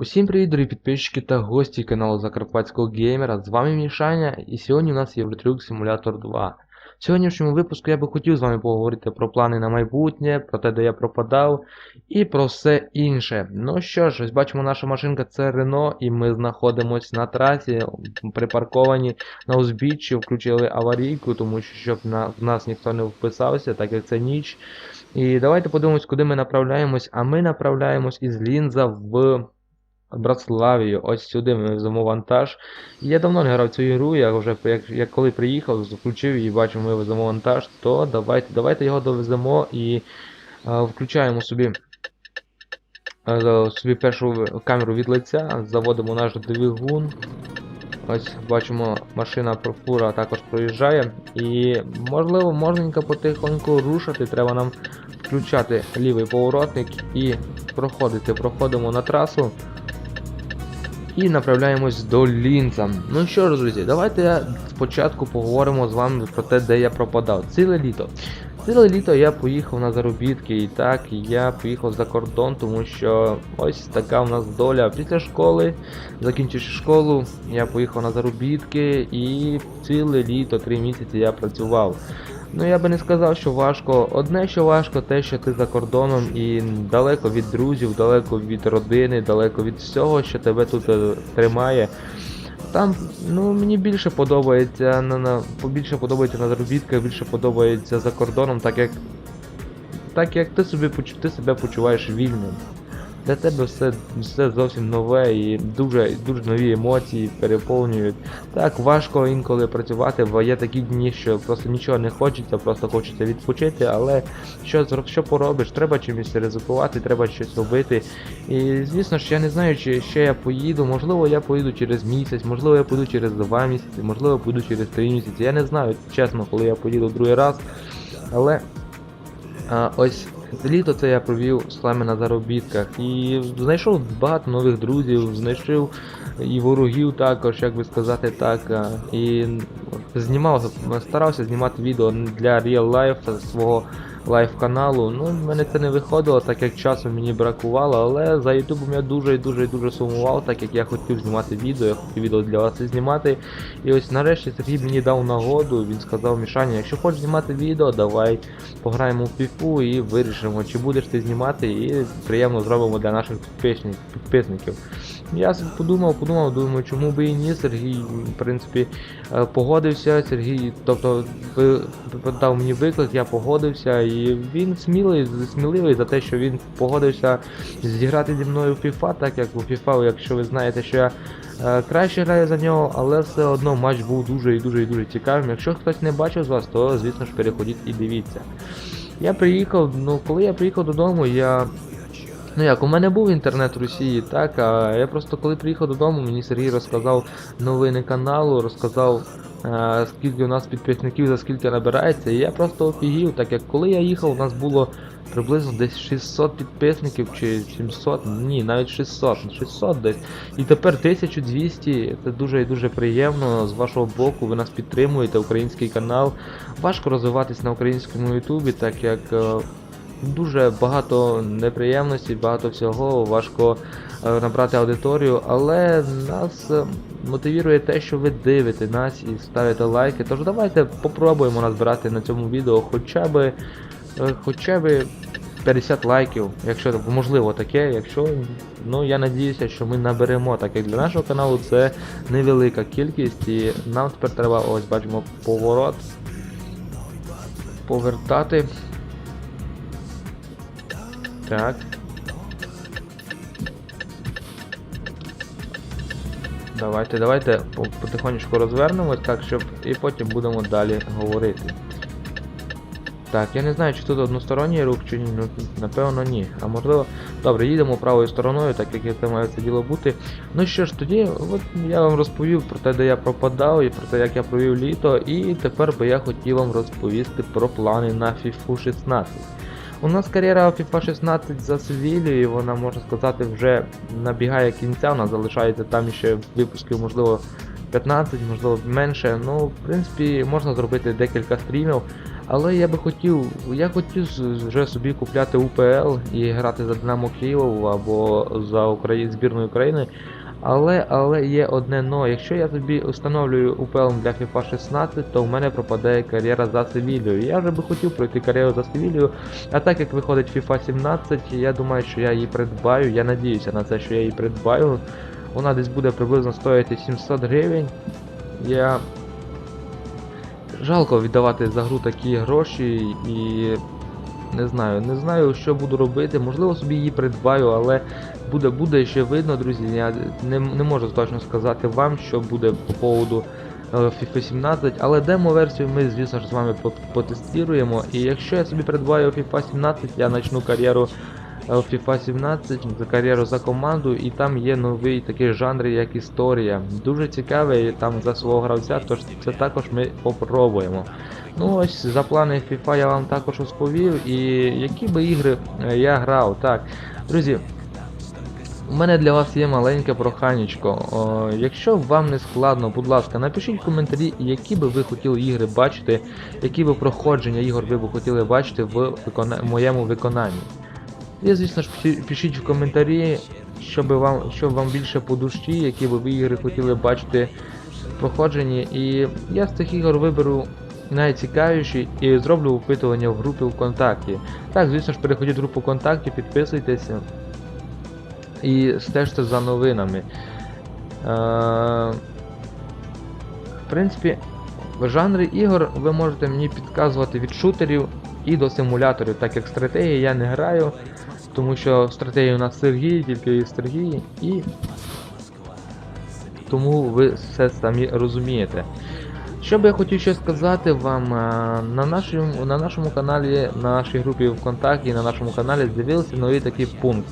Усім привіт, дорогі підписчики та гості каналу Закарпатського геймера. З вами Мішаня, і сьогодні у нас Євротрюк Симулятор 2. В сьогоднішньому випуску я би хотів з вами поговорити про плани на майбутнє, про те, де я пропадав, і про все інше. Ну що ж, ось бачимо, наша машинка це Рено, і ми знаходимося на трасі, припарковані на узбіччі, включили аварійку, тому що щоб на, в нас ніхто не вписався, так як це ніч. І давайте подивимось, куди ми направляємось. А ми направляємось із Лінза в. Братславію, ось сюди ми веземо вантаж. Я давно не грав цю ігру, я вже як, як коли приїхав, включив і бачив, ми веземо вантаж, то давайте давайте його довеземо і е, включаємо собі е, собі першу камеру від лиця, заводимо наш двигун. Ось бачимо, машина фура також проїжджає. І можливо можненько потихоньку рушити. Треба нам включати лівий поворотник і проходити. Проходимо на трасу. І направляємось до Лінца. Ну що ж, друзі, давайте спочатку поговоримо з вами про те, де я пропадав. Ціле літо. Ціле літо я поїхав на заробітки, і так я поїхав за кордон, тому що ось така у нас доля. Після школи, закінчивши школу, я поїхав на заробітки і ціле літо, три місяці я працював. Ну я би не сказав, що важко. Одне, що важко, те, що ти за кордоном і далеко від друзів, далеко від родини, далеко від всього, що тебе тут е, тримає. Там, ну мені більше подобається на, на більше подобається на заробітках, більше подобається за кордоном, так як так як ти собі ти себе почуваєш вільним. Для тебе все все зовсім нове і дуже дуже нові емоції переповнюють. Так, важко інколи працювати, бо є такі дні, що просто нічого не хочеться, просто хочеться відпочити, але що що поробиш, треба чимось ризикувати, треба щось робити. І звісно ж, я не знаю, чи ще я поїду, можливо, я поїду через місяць, можливо, я поїду через два місяці, можливо, я поїду через три місяці. Я не знаю, чесно, коли я поїду другий раз. Але а, ось Літо це я провів саме на заробітках і знайшов багато нових друзів, знайшов і ворогів також, як би сказати так. І знімав, старався знімати відео для Real Life свого лайв-каналу. Ну, в мене це не виходило, так як часу мені бракувало, але за ютубом я дуже і дуже і дуже сумував, так як я хотів знімати відео, я хотів відео для вас знімати. І ось нарешті Сергій мені дав нагоду, він сказав Мішаня, якщо хочеш знімати відео, давай пограємо в фіфу і вирішимо, чи будеш ти знімати, і приємно зробимо для наших підписників. Я подумав, подумав, думаю, чому би і ні. Сергій, в принципі, е, погодився. Сергій, тобто, дав мені виклик, я погодився, і він смілий, сміливий за те, що він погодився зіграти зі мною в FIFA, так як у FIFA, якщо ви знаєте, що я е, краще граю за нього, але все одно матч був дуже і дуже і дуже цікавим. Якщо хтось не бачив з вас, то звісно ж переходіть і дивіться. Я приїхав, ну коли я приїхав додому, я Ну як, у мене був інтернет в Росії, так, а я просто коли приїхав додому, мені Сергій розказав новини каналу, розказав, а, скільки у нас підписників, за скільки набирається, і я просто офігів, так як коли я їхав, у нас було приблизно десь 600 підписників чи 700, ні, навіть 600, 600 десь. І тепер 1200, це дуже і дуже приємно з вашого боку, ви нас підтримуєте, український канал. Важко розвиватись на українському ютубі, так як. Е, дуже багато неприємностей, багато всього, важко е, набрати аудиторію, але нас е, мотивує те, що ви дивите нас і ставите лайки. Тож давайте попробуємо назбирати на цьому відео хоча б е, хоча б 50 лайків, якщо можливо таке, якщо ну я надіюся, що ми наберемо, так як для нашого каналу це невелика кількість, і нам тепер треба ось бачимо поворот. Повертати. Так. Давайте, давайте потихонечку розвернемось, так, щоб і потім будемо далі говорити. Так, я не знаю, чи тут односторонній рух, чи ні, ну напевно ні. А можливо... Добре, їдемо правою стороною, так як це має це діло бути. Ну що ж, тоді от я вам розповів про те, де я пропадав, і про те, як я провів літо, і тепер би я хотів вам розповісти про плани на FIFA 16. У нас кар'єра FIFA 16 за Севілію, і вона, можна сказати, вже набігає кінця, нас залишається там ще випусків, можливо, 15, можливо менше. Ну, в принципі, можна зробити декілька стрімів. Але я би хотів, я хотів вже собі купляти УПЛ і грати за Динамо Київ або за Украї... збірну України. Але, але є одне но. Якщо я собі встановлюю УПЛ для FIFA 16, то в мене пропадає кар'єра за Севілію. Я вже би хотів пройти кар'єру за Севілію, а так як виходить FIFA 17, я думаю, що я її придбаю. Я надіюся на це, що я її придбаю. Вона десь буде приблизно стоїти 700 гривень. Я жалко віддавати за гру такі гроші і не знаю, не знаю, що буду робити. Можливо, собі її придбаю, але буде, буде ще видно, друзі. Я не, не можу точно сказати вам, що буде по поводу е, FIFA 17, але демо-версію ми, звісно ж, з вами по- потестуємо. І якщо я собі придбаю FIFA 17, я почну кар'єру в FIFA 17, за кар'єру за команду, і там є новий такий жанр, як історія. Дуже цікавий там за свого гравця, тож це також ми попробуємо. Ну ось за плани FIFA я вам також розповів, і які би ігри е, я грав. Так, друзі. У мене для вас є маленьке проханечко. О, якщо вам не складно, будь ласка, напишіть в коментарі, які би ви хотіли ігри бачити, які би проходження ігор ви б хотіли бачити в викона... моєму виконанні. І, звісно ж, пишіть в коментарі, щоб вам, щоб вам більше по душі, які би ви ігри хотіли бачити в проходженні. І я з цих ігор виберу найцікавіші і зроблю опитування в групі ВКонтакті. Так, звісно ж, переходіть в групу ВКонтакті, підписуйтеся і стежте за новинами. Е, в принципі, в жанрі ігор ви можете мені підказувати від шутерів і до симуляторів, так як стратегії я не граю, тому що в стратегії у нас Сергій, тільки і Сергій, і тому ви все самі розумієте. Що би я хотів ще сказати вам, е, на нашому, на нашому каналі, на нашій групі ВКонтакті, на нашому каналі з'явився новий такий пункт.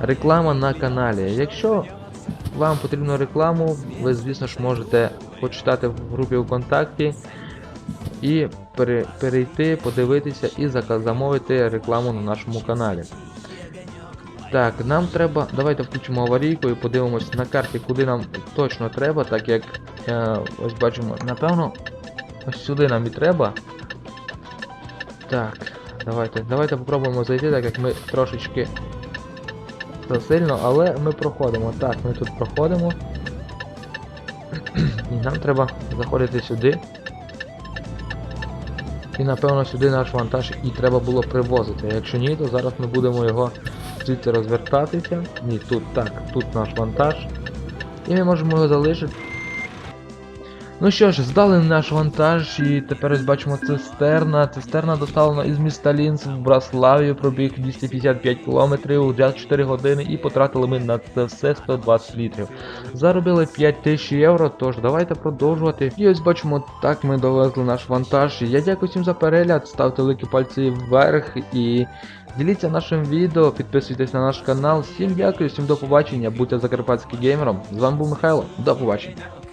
Реклама на каналі. Якщо вам потрібно рекламу, ви, звісно ж, можете почитати в групі ВКонтакті і перейти, подивитися і замовити рекламу на нашому каналі. Так, нам треба. Давайте включимо аварійку і подивимось на карті, куди нам точно треба, так як е, ось бачимо, напевно, ось сюди нам і треба. Так, давайте, давайте попробуємо зайти, так як ми трошечки засильно, але ми проходимо. Так, ми тут проходимо. І нам треба заходити сюди. І напевно сюди наш вантаж і треба було привозити. Якщо ні, то зараз ми будемо його звідси розвертатися. Ні, тут так, тут наш вантаж. І ми можемо його залишити. Ну що ж, здали наш вантаж і тепер ось бачимо цистерна. Цистерна доставлена із міста Лінц в Браславію, пробіг 255 км за 4 години і потратили ми на це все 120 літрів. Заробили 5000 євро, тож давайте продовжувати. І ось бачимо, так ми довезли наш вантаж. Я дякую всім за перегляд, ставте великі пальці вверх і діліться нашим відео, підписуйтесь на наш канал. Всім дякую, всім до побачення, будьте закарпатським геймером. З вами був Михайло, до побачення.